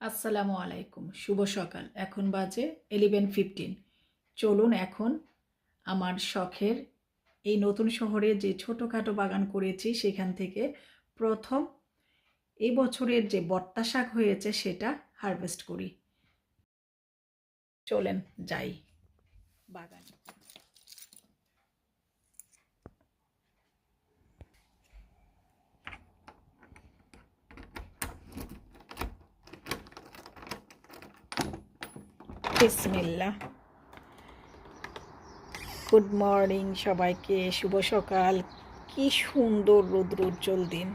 আসসালামু আলাইকুম, শুভ সকাল। এখন বাজে এলিভেন ফিফটিন চলুন এখন আমার শখের এই নতুন শহরে যে ছোটোখাটো বাগান করেছি, সেখান থেকে প্রথম এই বছরের যে বট্টা শাক হয়েছে, সেটা হারভেস্ট করি। চলেন যাই বাগানে। বিসমিল্লা গুড মর্নিং সবাইকে, শুভ সকাল। কি সুন্দর রৌদ্র উজ্জ্বল দিন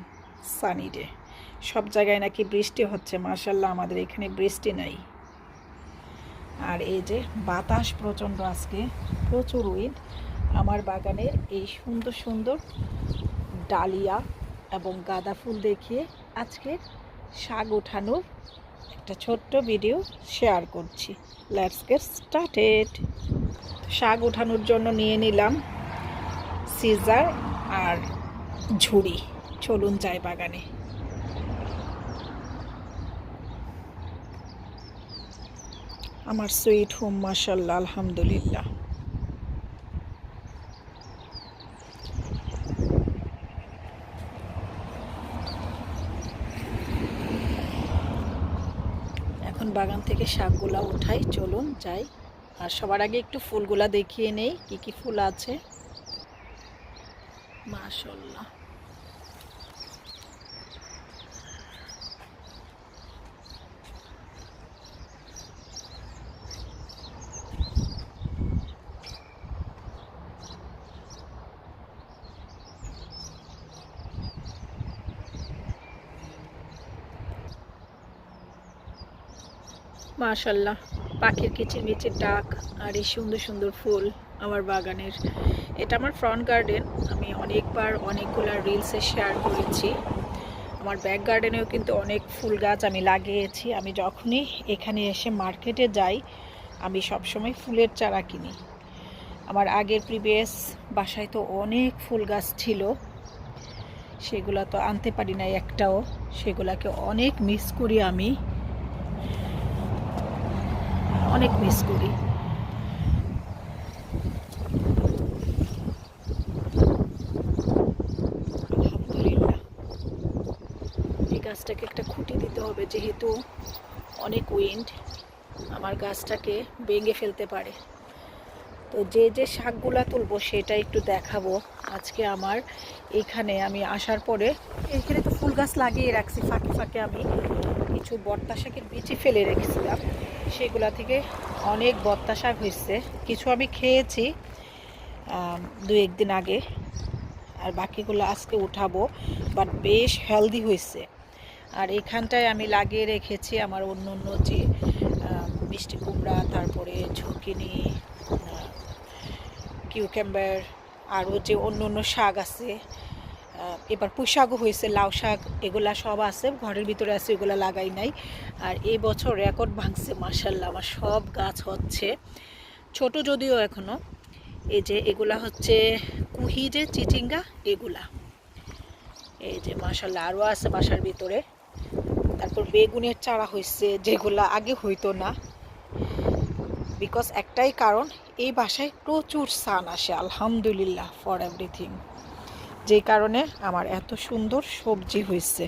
সানি ডে সব জায়গায় নাকি বৃষ্টি হচ্ছে মার্শাল্লাহ আমাদের এখানে বৃষ্টি নাই। আর এই যে বাতাস প্রচণ্ড আজকে, প্রচুর উইন্ড আমার বাগানের এই সুন্দর সুন্দর ডালিয়া এবং গাঁদা ফুল দেখিয়ে আজকে শাক ওঠানোর একটা ছোট্ট ভিডিও শেয়ার করছি। লেটস গেট স্টার্টেড শাক ওঠানোর জন্য নিয়ে নিলাম সিজার আর ঝুড়ি। চলুন যাই বাগানে। আমার সুইট হোম মাসাল্লাহ আলহামদুলিল্লাহ এখন বাগান থেকে শাকগুলা উঠাই, চলুন যাই। আর সবার আগে একটু ফুলগুলা দেখিয়ে নেই, কি কি ফুল আছে? মাশাল্লাহ মাশাল্লাহ, পাখির কিচিরমিচির ডাক আর এই সুন্দর সুন্দর ফুল আমার বাগানের। এটা আমার ফ্রন্ট গার্ডেন আমি অনেকবার অনেকগুলো রিলসে শেয়ার করেছি। আমার ব্যাক গার্ডেনেও কিন্তু অনেক ফুল গাছ আমি লাগিয়েছি। আমি যখনই এখানে এসে মার্কেটে যাই, আমি সবসময় ফুলের চারা কিনি। আমার আগের প্রিভিয়াস বাসায় তো অনেক ফুল গাছ ছিল। সেগুলো তো আনতে পারি নাই একটাও। সেগুলাকে অনেক মিস করি আমি। অনেক মিস করি। এই গাছটাকে একটা খুঁটি দিতে হবে, যেহেতু অনেক উইন্ড আমার গাছটাকে ভেঙে ফেলতে পারে। তো যে যে শাকগুলা তুলবো, সেটা একটু দেখাবো। আজকে আমার এখানে আমি আসার পরে এখানে তো ফুল গাছ লাগিয়ে রাখছি, ফাঁকে ফাঁকে আমি কিছু বর্তা শাকের বিচি ফেলে রেখেছিলাম। সেগুলা থেকে অনেক বত্তা শাক হয়েছে। কিছু আমি খেয়েছি দু একদিন আগে। আর বাকিগুলো আজকে উঠাবো বাট বেশ হেলদি হয়েছে। আর এখানটায় আমি লাগিয়ে রেখেছি আমার অন্য অন্য যে মিষ্টি কুমড়া, তারপরে ঝুঁকিনি কিউক্যাম্বার আরও যে অন্য অন্য শাক আছে এবার পুঁই শাকও হয়েছে, লাউ শাক, এগুলা সব আছে, ঘরের ভিতরে আছে, এগুলা লাগাই নাই। আর এই বছর রেকর্ড ভাঙছে মার্শাল্লাহ আমার সব গাছ হচ্ছে। ছোট যদিও এখনও এই যে এগুলা হচ্ছে কুহি যে, চিচিঙ্গা, এগুলা। এই যে মার্শাল্লাহ আরও আছে বাসার ভিতরে। তারপর বেগুনের চারা হয়েছে, যেগুলা আগে হইতো না। বিকজ একটাই কারণ, এই বাসায় প্রচুর সান আসে, আলহামদুলিল্লাহ ফর এভরিথিং যে কারণে আমার এত সুন্দর সবজি হয়েছে।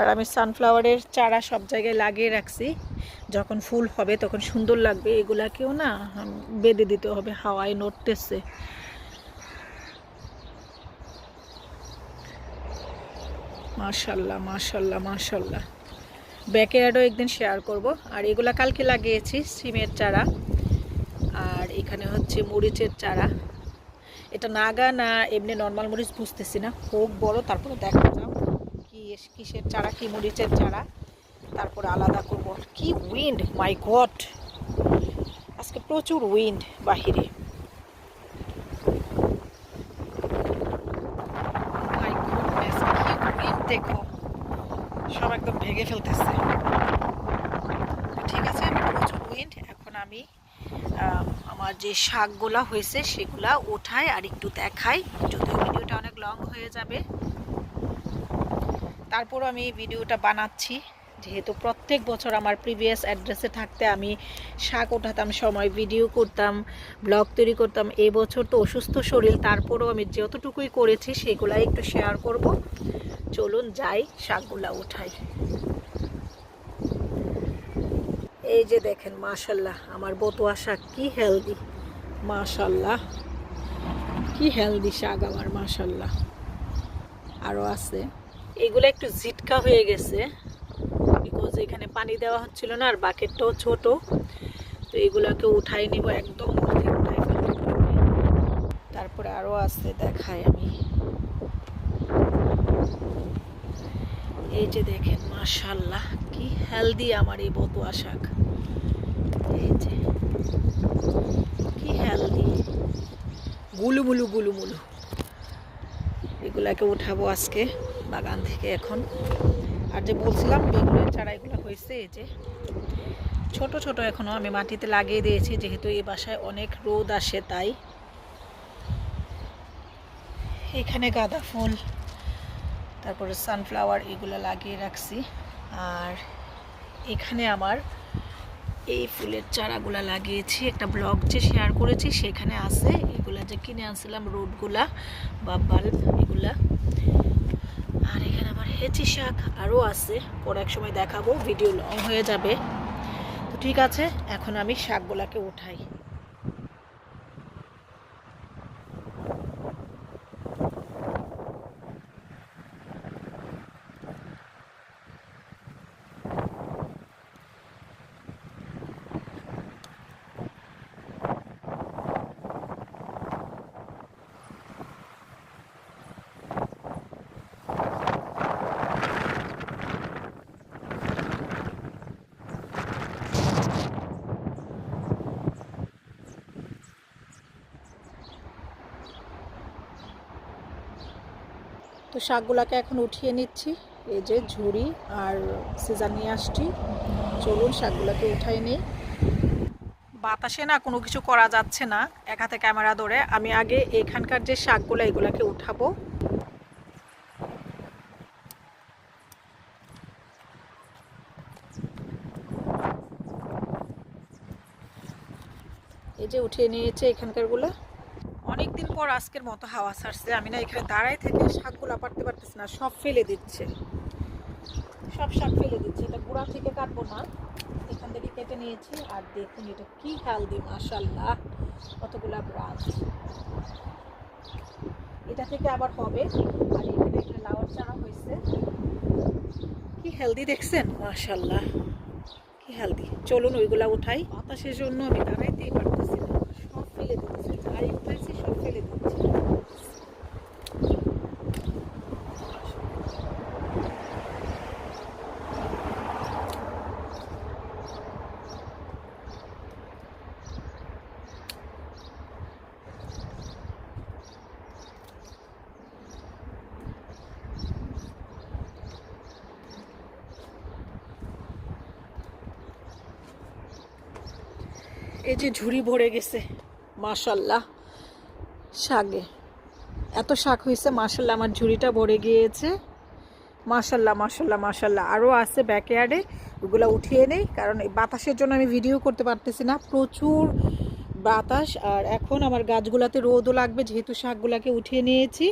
আর আমি সানফ্লাওয়ারের চারা সব জায়গায় লাগিয়ে রাখছি। যখন ফুল হবে তখন সুন্দর লাগবে। এগুলাকেও না বেঁধে দিতে হবে। হাওয়ায় নড়তেছে। মাশাল্লাহ মাশাল্লাহ মাশাল্লাহ। ব্যাকয়ার্ডও একদিন শেয়ার করব। আর এগুলা কালকে লাগিয়েছি, সিমের চারা। আর এখানে হচ্ছে মরিচের চারা। এটা নাগা না এমনি নর্মাল মরিচ বুঝতেছি না। হোক বড় তারপরে দেখা যাও কি কিসের চারা, কি মরিচের চারা। তারপরে আলাদা করব। কি উইন্ড মাই গড আজকে প্রচুর উইন্ড বাহিরে। দেখো, সব একদম ভেঙে ফেলতেছে। ঠিক আছে, আমি প্রচুর উইন্ড এখন আমি আমার যে শাকগুলা হয়েছে সেগুলা ওঠাই আর একটু দেখাই, যদিও ভিডিওটা অনেক লং হয়ে যাবে। তারপর আমি ভিডিওটা বানাচ্ছি। যেহেতু প্রত্যেক বছর আমার প্রিভিয়াস অ্যাড্রেসে থাকতে আমি শাক ওঠাতাম, সময় ভিডিও করতাম ব্লগ তৈরি করতাম, এই বছর তো অসুস্থ শরীর, তারপরেও আমি যতটুকুই করেছি সেগুলাই একটু শেয়ার করব। চলুন যাই, শাকগুলা উঠাই। এই যে দেখেন মাশাল্লাহ আমার বতুয়া শাক কি হেলদি মাশাল্লাহ কি হেলদি শাক আমার মাশাল্লাহ আরও আছে। এগুলো একটু ঝিটকা হয়ে গেছে। বিকজ এখানে পানি দেওয়া হচ্ছিল না, আর বাকেটটাও ছোট। তো এগুলোকে উঠাই নিব একদম তারপরে আরও আছে দেখাই আমি। এই যে দেখেন মাশাল্লাহ কি হেলদি আমার এই বতুয়া শাক। এই যে, কি হেলদি গুলু গুলু গুলু মুলু এগুলাকে উঠাবো আজকে বাগান থেকে এখন। আর যে বলছিলাম বেগুনের চারা এগুলো হয়েছে এই যে, ছোট ছোট এখনও আমি মাটিতে লাগিয়ে দিয়েছি, যেহেতু এই বাসায় অনেক রোদ আসে তাই। এখানে গাঁদা ফুল, তারপরে সানফ্লাওয়ার এগুলো লাগিয়ে রাখছি। আর এখানে আমার এই ফুলের চারাগুলা লাগিয়েছি, একটা ব্লগ যে শেয়ার করেছি সেখানে আছে, এগুলা যে কিনে আনছিলাম রোডগুলা বা বাল্ব এগুলা। হেঁচি শাক আরও আছে, পরে এক সময় দেখাবো, ভিডিও লং হয়ে যাবে। তো ঠিক আছে, এখন আমি শাকগুলাকে উঠাই। তো শাকগুলাকে এখন উঠিয়ে নিচ্ছি। এই যে ঝুড়ি আর সিজার নিয়ে আসছি। চলুন শাকগুলোকে উঠাই নিই। বাতাসে না কোনো কিছু করা যাচ্ছে না, এক হাতে ক্যামেরা ধরে। আমি আগে এখানকার যে শাকগুলো, এগুলাকে উঠাবো। এই যে উঠিয়ে নিয়েছে এখানকারগুলো। পর আজকের মতো হাওয়া ছাড়ছে। আমি না এখানে দাঁড়াই থেকে শাকগুলো পারতে পারতেছি না, সব ফেলে দিচ্ছে। সব শাক ফেলে দিচ্ছে। এটা গোড়া থেকে কাটবো না। এখান থেকে কেটে নিয়েছি। আর দেখুন এটা কি হেলদি মাশাল্লাহ কতগুলা ব্রাঞ্চ এটা থেকে আবার হবে। আর এখানে একটা লাউর চারা হয়েছে। কি হেলদি দেখছেন? মাশাল্লাহ কি হেলদি চলুন ওইগুলা উঠাই। বাতাসের জন্য আমি দাঁড়াইতেই পারতেছি না সব ফেলে দিচ্ছে যাই উঠাইছি সব ফেলে দিচ্ছে এই যে ঝুড়ি ভরে গেছে, মাশাল্লাহ শাকে এত শাক হয়েছে, মাশাল্লাহ, আমার ঝুড়িটা ভরে গিয়েছে। মাশাল্লাহ মাশাল্লাহ মাশাল্লাহ। আরও আছে ব্যাকয়ার্ডে ওগুলো উঠিয়ে নেই, কারণ এই বাতাসের জন্য আমি ভিডিও করতে পারতেছি না। প্রচুর বাতাস, আর এখন আমার গাছগুলাতে রোদও লাগবে, যেহেতু শাকগুলাকে উঠিয়ে নিয়েছি।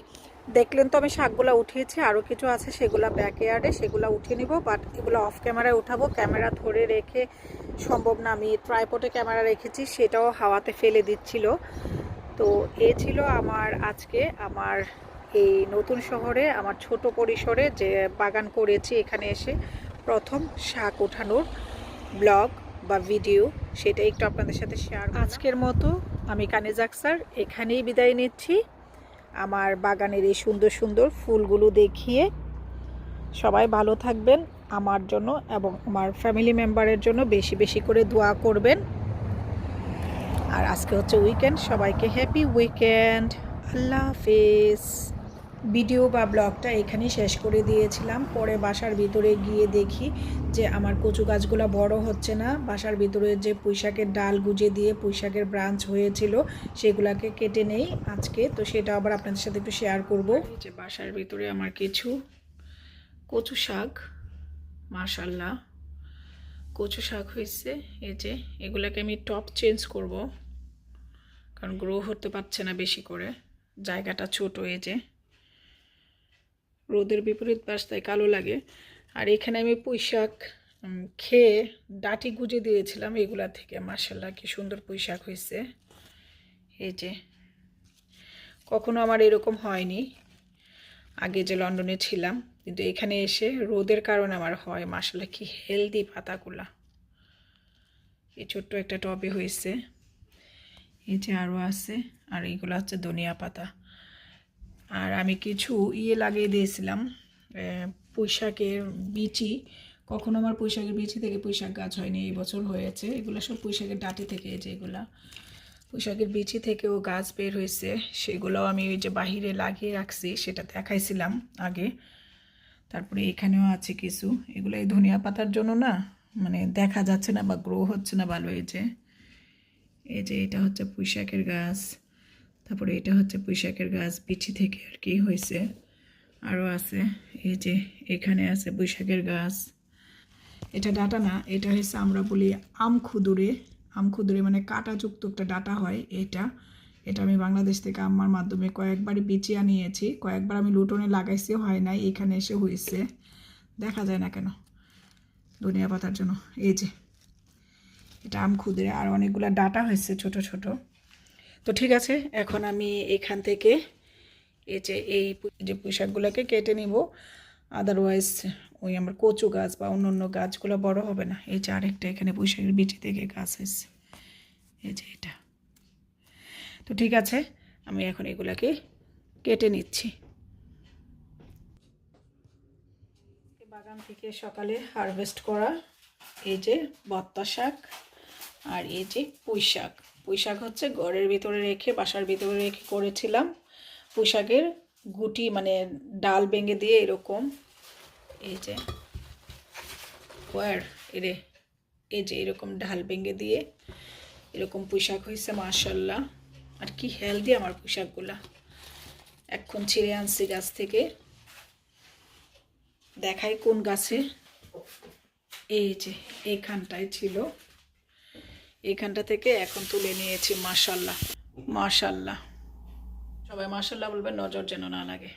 দেখলেন তো আমি শাকগুলো উঠিয়েছি আরও কিছু আছে, সেগুলো ব্যাকয়ার্ডে সেগুলো উঠিয়ে নিব বাট এগুলো অফ ক্যামেরায় উঠাবো। ক্যামেরা ধরে রেখে সম্ভব না, আমি ট্রাইপটে ক্যামেরা রেখেছি, সেটাও হাওয়াতে ফেলে দিচ্ছিল। তো এ ছিল আমার আজকে, আমার এই নতুন শহরে, আমার ছোট পরিসরে যে বাগান করেছি এখানে এসে প্রথম শাক ওঠানোর ব্লগ বা ভিডিও সেটা একটু আপনাদের সাথে শেয়ার আজকের মতো, আমি কানিজাক স্যার, এখানেই বিদায় নিচ্ছি। আমার বাগানের এই সুন্দর সুন্দর ফুলগুলো দেখিয়ে সবাই ভালো থাকবেন আমার জন্য এবং আমার ফ্যামিলি মেম্বারের জন্য বেশি বেশি করে দোয়া করবেন। আর আজকে হচ্ছে উইকেন্ড সবাইকে হ্যাপি উইকেন্ড আল্লাহ হাফিজ। ভিডিও বা ব্লগটা এখানেই শেষ করে দিয়েছিলাম। পরে বাসার ভিতরে গিয়ে দেখি যে আমার কচু গাছগুলো বড় হচ্ছে না। বাসার ভিতরে যে পুঁইশাকের ডাল গুজে দিয়ে পুঁইশাকের ব্রাঞ্চ হয়েছিল, সেগুলাকে কেটে নেই আজকে। তো সেটা আবার আপনাদের সাথে একটু শেয়ার করব। যে বাসার ভিতরে আমার কিছু কচু শাক মাশাল্লাহ কচু শাক হয়েছে এই যে এগুলাকে আমি টপ চেঞ্জ করব। কারণ গ্রো হতে পারছে না বেশি করে। জায়গাটা ছোট এই যে। রোদের বিপরীত পাশটায় কালো লাগে। আর এখানে আমি পুঁই শাক খেয়ে ডাটি গুজে দিয়েছিলাম এগুলা থেকে। মার্শাল্লাহ কি সুন্দর পুঁই শাক হয়েছে। এই যে, কখনো আমার এরকম হয়নি। আগে যে লন্ডনে ছিলাম, কিন্তু এখানে এসে রোদের কারণে আমার হয়। মার্শাল্লাহ কি হেলদি পাতাগুলা। এই ছোট্ট একটা টবে হয়েছে। এই যে আরও আছে, আর এইগুলো হচ্ছে ধনিয়া পাতা। আর আমি কিছু ইয়ে লাগিয়ে দিয়েছিলাম পুঁইশাকের বিচি। কখনো আমার পুঁইশাকের বিচি থেকে পুঁইশাক গাছ হয়নি, এই বছর হয়েছে। এগুলো সব পুঁইশাকের ডাটি থেকে যে এগুলা। পুঁইশাকের বিচি থেকেও গাছ বের হয়েছে। সেগুলোও আমি ওই যে বাহিরে লাগিয়ে রাখছি, সেটা দেখাইছিলাম আগে। তারপরে এখানেও আছে কিছু। এগুলো এই ধনিয়া পাতার জন্য না মানে দেখা যাচ্ছে না বা গ্রো হচ্ছে না ভালো, এই যে। এই যে এটা হচ্ছে পুঁইশাকের গাছ। তারপরে এটা হচ্ছে পুঁইশাকের গাছ বিচি থেকে আর কি হয়েছে। আরও আছে, এই যে এখানে আছে বৈশাখের গাছ। এটা ডাটা না, এটা হচ্ছে আমরা বলি আম খুদুরে। আম খুদুরে মানে কাঁটাযুক্ত একটা ডাটা হয় এটা। এটা আমি বাংলাদেশ থেকে আমার মাধ্যমে কয়েকবারই বিচিয়া নিয়েছি কয়েকবার আমি লুটনে লাগাইছি হয় নাই, এখানে এসে হয়েছে। দেখা যায় না কেন ধনিয়া পাতার জন্য। এই যে, এটা আম খুদরে, আর অনেকগুলো ডাটা হয়েছে ছোট ছোট। তো ঠিক আছে, এখন আমি এখান থেকে এই যে এই যে পোশাকগুলোকে কেটে নিব। আদারওয়াইজ ওই আমার কচু গাছ বা অন্য অন্য গাছগুলো বড় হবে না। এই যে আরেকটা এখানে পুঁইশাকের বিচি থেকে গাছ হয়েছে এই যে এটা। তো ঠিক আছে, আমি এখন এগুলাকে কেটে নিচ্ছি। বাগান থেকে সকালে হারভেস্ট করা এই যে বত্তা শাক আর এই যে পুঁই শাক পুঁই শাক হচ্ছে ঘরের ভিতরে রেখে, বাসার ভিতরে রেখে করেছিলাম। পুঁই শাকের গুটি মানে ডাল ভেঙে দিয়ে এরকম। এই যে, ওয়ার এরে এই যে এরকম ডাল ভেঙে দিয়ে এরকম পুঁই শাক হয়েছে মার্শাল্লাহ আর কি হেলদি আমার পুঁই শাকগুলা এখন ছিঁড়ে আনছি গাছ থেকে। দেখাই কোন গাছে। এই যে এইখানটায় ছিল। এইখানটা থেকে এখন তুলে নিয়েছি মাশাল্লাহ মাশাল্লাহ সবাই মাশাল্লাহ বলবেন নজর যেন না লাগে।